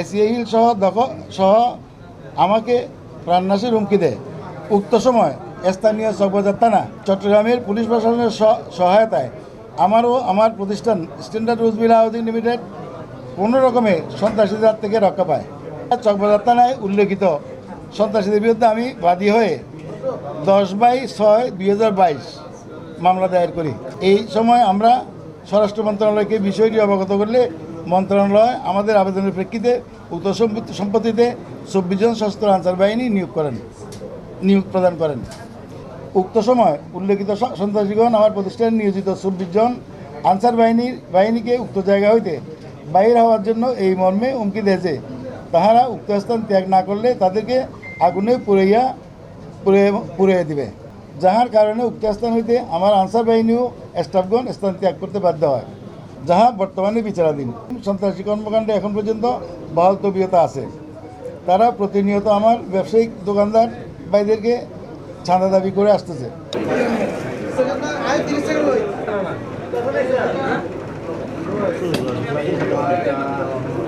এসিএ hill সহ দখল সহ আমাকে প্রাণনাশের হুমকি দেয়। উক্ত সময় স্থানীয় চকবাজার থানা চট্টগ্রামের পুলিশ প্রশাসনের সহায়তায় আমারও আমার প্রতিষ্ঠান স্ট্যান্ডার্ড রুজবিল হাউজিং লিমিটেড কোনো রকমে সন্ত্রাসীদের থেকে রক্ষা পায়। চকবাজার থানায় উল্লেখিত সন্ত্রাসীদের বিরুদ্ধে আমি বাদী হয়ে দশ বাই ছয় দুই মামলা দায়ের করি। এই সময় আমরা স্বরাষ্ট্র মন্ত্রণালয়কে বিষয়টি অবগত করলে মন্ত্রণালয় আমাদের আবেদনের প্রেক্ষিতে উক্ত সম্পত্তি- সম্পত্তিতে চব্বিশ জন সশস্ত্র আনসার বাহিনী নিয়োগ করেন, নিয়োগ প্রদান করেন। উক্ত সময় উল্লেখিত সন্ত্রাসীগণ আমার প্রতিষ্ঠানে নিয়োজিত চব্বিশ জন আনসার বাহিনীর বাহিনীকে উক্ত জায়গা হইতে বাইর হওয়ার জন্য এই মর্মে হুমকি দিয়েছে। তাহারা উক্ত স্থান ত্যাগ না করলে তাদেরকে আগুনে পুড়াইয়া পুড়ে পুড়িয়ে দিবে। যাহার কারণে উক্ত স্থান হইতে আমার আনসার বাহিনী ও স্টাফগণ স্থান ত্যাগ করতে বাধ্য হয়। যাহা বর্তমানে বিচারাধীন। সন্ত্রাসী কর্মকাণ্ডে এখন পর্যন্ত বহাল তবিয়তা আছে। তারা প্রতিনিয়ত আমার ব্যবসায়িক দোকানদার ভাইদেরকে চাঁদা দাবি করে আসতেছে। আয় 30 সেকেন্ড